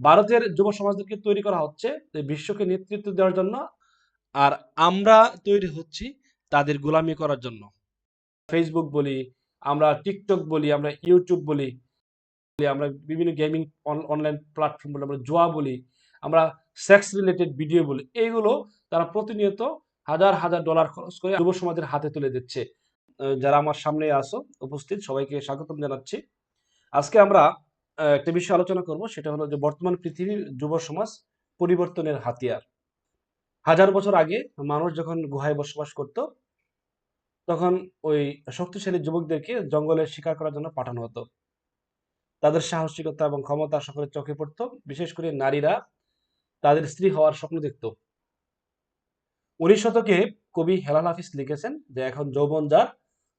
ভারতের যুব সমাজদেরকে তৈরি করা হচ্ছে বিশ্বকে নেতৃত্ব দেওয়ার জন্য আর আমরা তৈরি হচ্ছি তাদের গোলামি করার জন্য। ফেসবুক বলি, আমরা টিকটক বলি, আমরা ইউটিউব বলি, আমরা বিভিন্ন গেমিং অনলাইন প্ল্যাটফর্ম বলি, আমরা জোয়া বলি, আমরা সেক্স রিলেটেড ভিডিও বলি, এইগুলো তারা প্রতিনিয়ত হাজার হাজার ডলার খরচ করে যুব সমাজের হাতে তুলে দিচ্ছে। যারা আমার সামনে আসো উপস্থিত, সবাইকে স্বাগতম জানাচ্ছি। আজকে আমরা একটা বিষয় আলোচনা করব, সেটা হলো যে বর্তমান পৃথিবীর যুব সমাজ পরিবর্তনের হাতিয়ার। হাজার বছর আগে মানুষ যখন গুহায় বসবাস করত, তখন ওই শক্তিশালী যুবকদেরকে জঙ্গলে শিকার করার জন্য পাঠানো হতো। তাদের সাহসিকতা এবং ক্ষমতা সকলের চোখে পড়তো, বিশেষ করে নারীরা তাদের স্ত্রী হওয়ার স্বপ্ন দেখত। উনিশ শতকে কবি হেলাল হাফিজ লিখেছেন যে, এখন যৌবন যার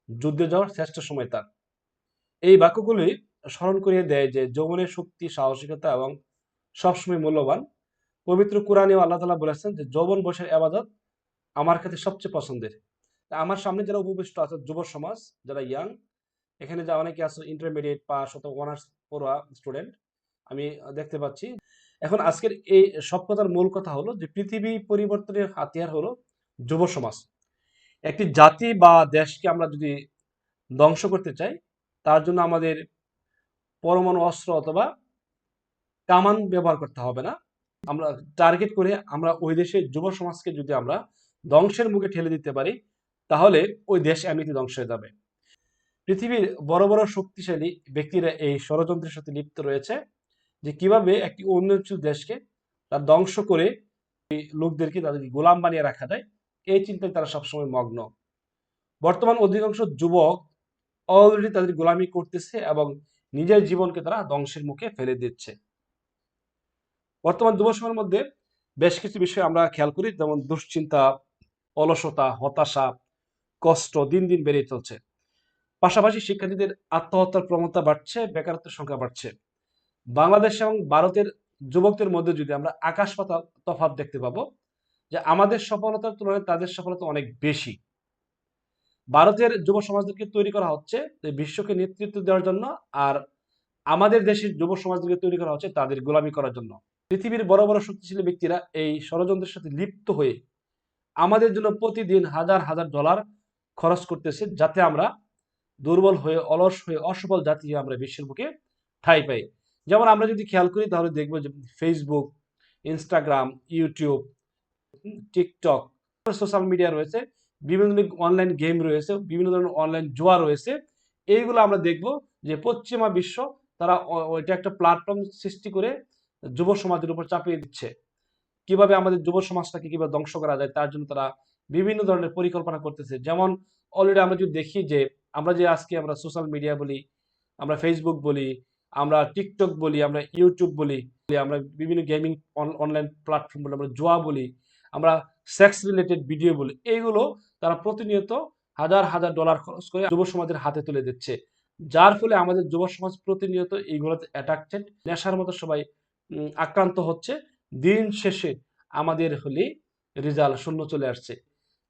যুদ্ধে যাওয়ার শ্রেষ্ঠ সময় তার। এই বাক্যগুলি স্মরণ করিয়ে দেয় যে যৌবনের শক্তি, সাহসিকতা এবং সবসময় মূল্যবান। পবিত্র কোরআনেও আল্লাহ তালা বলেছেন যে যৌবন বয়সের আবাদত আমার কাছে সবচেয়ে পছন্দের। আমার সামনে যারা উপবিষ্ট আছে, যুব সমাজ, যারা ইয়াং এখানে যা অনেকে আছে ইন্টারমিডিয়েট পাস অথবা অনার্স পড়ুয়া স্টুডেন্ট আমি দেখতে পাচ্ছি। এখন আজকের এই সব কথার মূল কথা হলো যে পৃথিবী পরিবর্তনের হাতিয়ার হলো যুব সমাজ। একটি জাতি বা দেশকে আমরা যদি ধ্বংস করতে চাই, তার জন্য আমাদের পরমাণু অস্ত্র অথবা কামান ব্যবহার করতে হবে না। আমরা টার্গেট করে আমরা ওই দেশের যুব সমাজকে যদি আমরা ধ্বংসের মুখে ঠেলে দিতে পারি, তাহলে ওই দেশ এমনিতে ধ্বংস হয়ে যাবে। পৃথিবীর বড় বড় শক্তিশালী ব্যক্তিরা এই ষড়যন্ত্রের সাথে লিপ্ত রয়েছে যে কীভাবে একটি উন্নয়নশীল দেশকে তার ধ্বংস করে লোকদেরকে তাদেরকে গোলাম বানিয়ে রাখা যায়, এই চিন্তায় তারা সবসময় মগ্ন। বর্তমান অধিকাংশ যুবক অলরেডি তাদের গোলামি করতেছে এবং নিজের জীবনকে তারা ধ্বংসের মুখে ফেলে দিচ্ছে। বর্তমান যুব সমাজের মধ্যে বেশ কিছু বিষয় আমরা খেয়াল করি, যেমন দুশ্চিন্তা, অলসতা, হতাশা, কষ্ট, দিন দিন বেড়ে চলছে। পাশাপাশি শিক্ষার্থীদের আত্মহত্যার প্রবণতা বাড়ছে, বেকারত্বের সংখ্যা বাড়ছে। বাংলাদেশ এবং ভারতের যুবকদের মধ্যে যদি আমরা আকাশ পাতাল তফাৎ দেখতে পাবো, যে আমাদের সফলতার তুলনায় তাদের সফলতা অনেক বেশি। ভারতের যুব সমাজদেরকে তৈরি করা হচ্ছে বিশ্বকে নেতৃত্ব দেওয়ার জন্য আর আমাদের দেশের যুব সমাজদেরকে তৈরি করা হচ্ছে তাদের গোলামি করার জন্য। পৃথিবীর বড় বড় শক্তিশালী ব্যক্তিরা এই ষড়যন্ত্রের সাথে লিপ্ত হয়ে আমাদের জন্য প্রতিদিন হাজার হাজার ডলার খরচ করতেছে যাতে আমরা দুর্বল হয়ে, অলস হয়ে, অসফল জাতি হয়ে আমরা বিশ্বের বুকে ঠাঁই পাই। যেমন আমরা যদি খেয়াল করি তাহলে দেখব যে Facebook Instagram YouTube TikTok social media রয়েছে। বিভিন্ন ধরনের অনলাইন গেম রয়েছে, বিভিন্ন ধরনের অনলাইন জোয়া রয়েছে। এইগুলো আমরা দেখব যে পশ্চিমা বিশ্ব তারা ওইটা একটা প্ল্যাটফর্ম সৃষ্টি করে যুব সমাজের উপর চাপিয়ে দিচ্ছে। কীভাবে আমাদের যুব সমাজটাকে কীভাবে ধ্বংস করা যায় তার জন্য তারা বিভিন্ন ধরনের পরিকল্পনা করতেছে। যেমন অলরেডি আমরা যদি দেখি যে আমরা যে আজকে আমরা সোশ্যাল মিডিয়া বলি, আমরা ফেসবুক বলি, আমরা টিকটক বলি, আমরা ইউটিউব বলি, আমরা বিভিন্ন গেমিং অনলাইন প্ল্যাটফর্ম বলি, আমরা জোয়া বলি, আমরা সেক্স রিলেটেড ভিডিও বলে। এইগুলো তারা প্রতিনিয়ত হাজার হাজার ডলার খরচ করে যুব সমাজের হাতে তুলে দিচ্ছে। যার ফলে আমাদের যুব সমাজ প্রতিনিয়ত এইগুলোতে অ্যাট্রাক্টেড নেশার মতো সবাই আক্রান্ত হচ্ছে। দিন শেষে আমাদের হলে রেজাল্ট শূন্য চলে আসছে।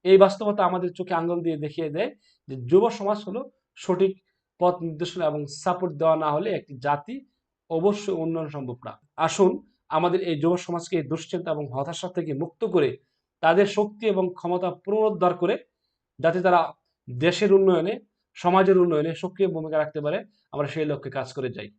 এই বাস্তবতা আমাদের চোখে আঙ্গুল দিয়ে দেখিয়ে দেয় যে যুব সমাজ হলো সঠিক পথ নির্দেশনা এবং সাপোর্ট দেওয়া না হলে একটি জাতি অবশ্যই উন্নয়ন সম্ভব না। আসুন আমাদের এই যুব সমাজকে দুশ্চিন্তা এবং হতাশা থেকে মুক্ত করে তাদের শক্তি এবং ক্ষমতা পুনরুদ্ধার করে যাতে তারা দেশের উন্নয়নে, সমাজের উন্নয়নে সক্রিয় ভূমিকা রাখতে পারে, আমরা সেই লক্ষ্যে কাজ করে যাই।